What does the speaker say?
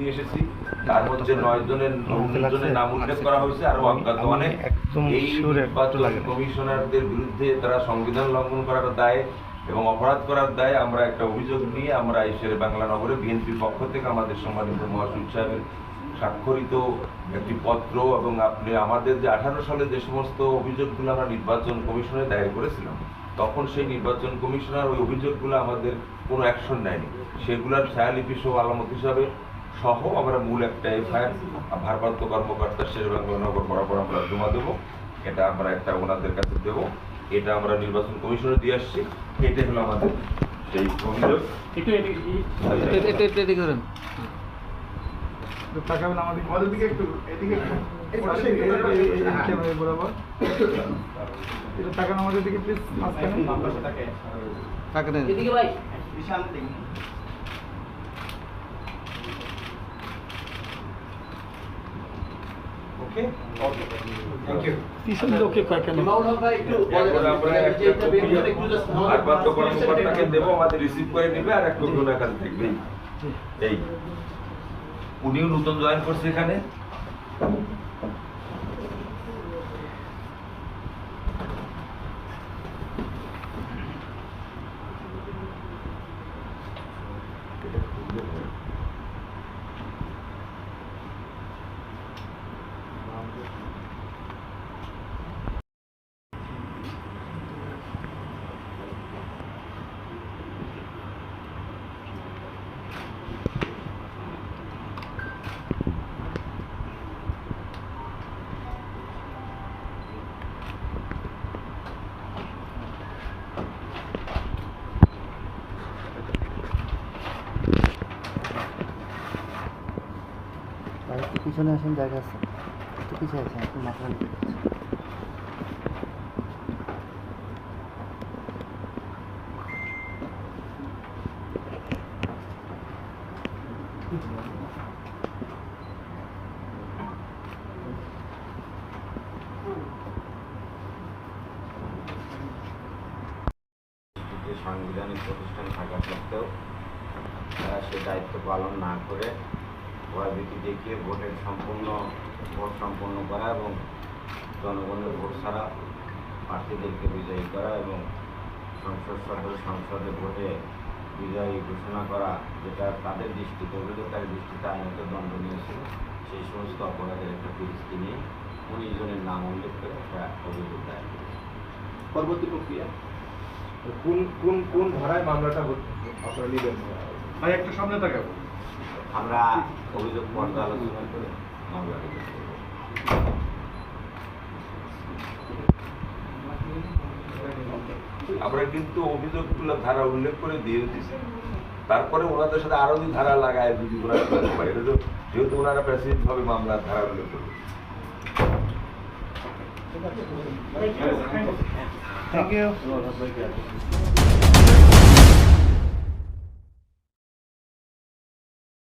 নিয়ে এসেছি। তার মধ্যে নয় জনের জনের নাম উল্লেখ করা হয়েছে আরও অজ্ঞাত অনেক। এই নির্বাচন কমিশনারদের বিরুদ্ধে তারা সংবিধান লঙ্ঘন করার দায় এবং অপরাধ করার দায় আমরা একটা অভিযোগ নিয়ে আমরা বাংলা নগরে বিএনপির পক্ষ থেকে আমাদের সম্মানিত মহাসচিব সাহেবের স্বাক্ষরিত একটি পত্র এবং আপনি আমাদের যে আঠারো সালে যে সমস্ত অভিযোগগুলো আমরা নির্বাচন কমিশনে দায়ের করেছিলাম তখন সেই নির্বাচন কমিশনার ওই অভিযোগগুলো আমাদের কোনো অ্যাকশন নেয়নি। সেগুলোর ছায়ালিপি সহ আলামত হিসাবে সহ আমরা মূল একটা এফআইআর ভারপ্রাপ্ত কর্মকর্তা শেরবাংলা নগর বরাবর আমরা জমা দেবো। এটা আমরা একটা ওনাদের কাছে দেবো। এটা আমরা নির্বাচন কমিশনে দিয়ে আসছি। এটা হলো আমাদের সেই অভিযোগ। একটু এদিকে এদিকে ধরেন। তাকাবেন আমাদের আমাদের দিকে একটু এদিকে একটু এই পাশে, এই- এই- এই- এই ক্যামেরায় বরাবর এটা তাকান আমাদের দিকে প্লিজ থ্যাংক ইউ পিছন লোকে কর্মকর্তাকে দেবো আমাদের রিসিভ করে নিবে আর এক কপি ওনার কাছে থাকবে এই উনিও নতুন জয়েন করছে এখানে ভাই একটু পিছনে আসেন, জায়গা আছে। একটু পিছিয়ে আসেন, একটু মাথা সাংবিধানিক প্রতিষ্ঠান থাকা সত্ত্বেও, তারা সে দায়িত্ব পালন না করে ভয়ভীতি দেখিয়ে ভোটের সম্পূর্ণ ভোট সম্পন্ন করা এবং জনগণের ভোট ছাড়া প্রার্থীদেরকে বিজয়ী করা এবং সংসদ সদস্য সংসদে ভোটে বিজয়ী ঘোষণা করা যেটা তাদের দৃষ্টিতে অভিযোগকারী দৃষ্টিতে আইনত দণ্ডনীয় ছিল। সেই সমস্ত অপরাধের একটা ফিরিস্তি নিয়ে উনিশ জনের নাম উল্লেখ করে একটা অভিযোগ দায়ের করেছে। পরবর্তী প্রক্রিয়া? কোন কোন কোন ধারায় মামলাটা হচ্ছে? আপনারা নিবেন ভাই একটু সামনে তাকাবো আমরা অভিযোগ পর্যালোচনা করে আমরা কিন্তু অভিযোগগুলো ধারা উল্লেখ করে দিয়ে দিচ্ছি তারপরে ওনাদের সাথে আরও যদি ধারা লাগায় যদি ওনারা এটা তো যেহেতু ওনারা প্রেসিডেন্ট ভাবে মামলার ধারা উল্লেখ করবে। Thank you.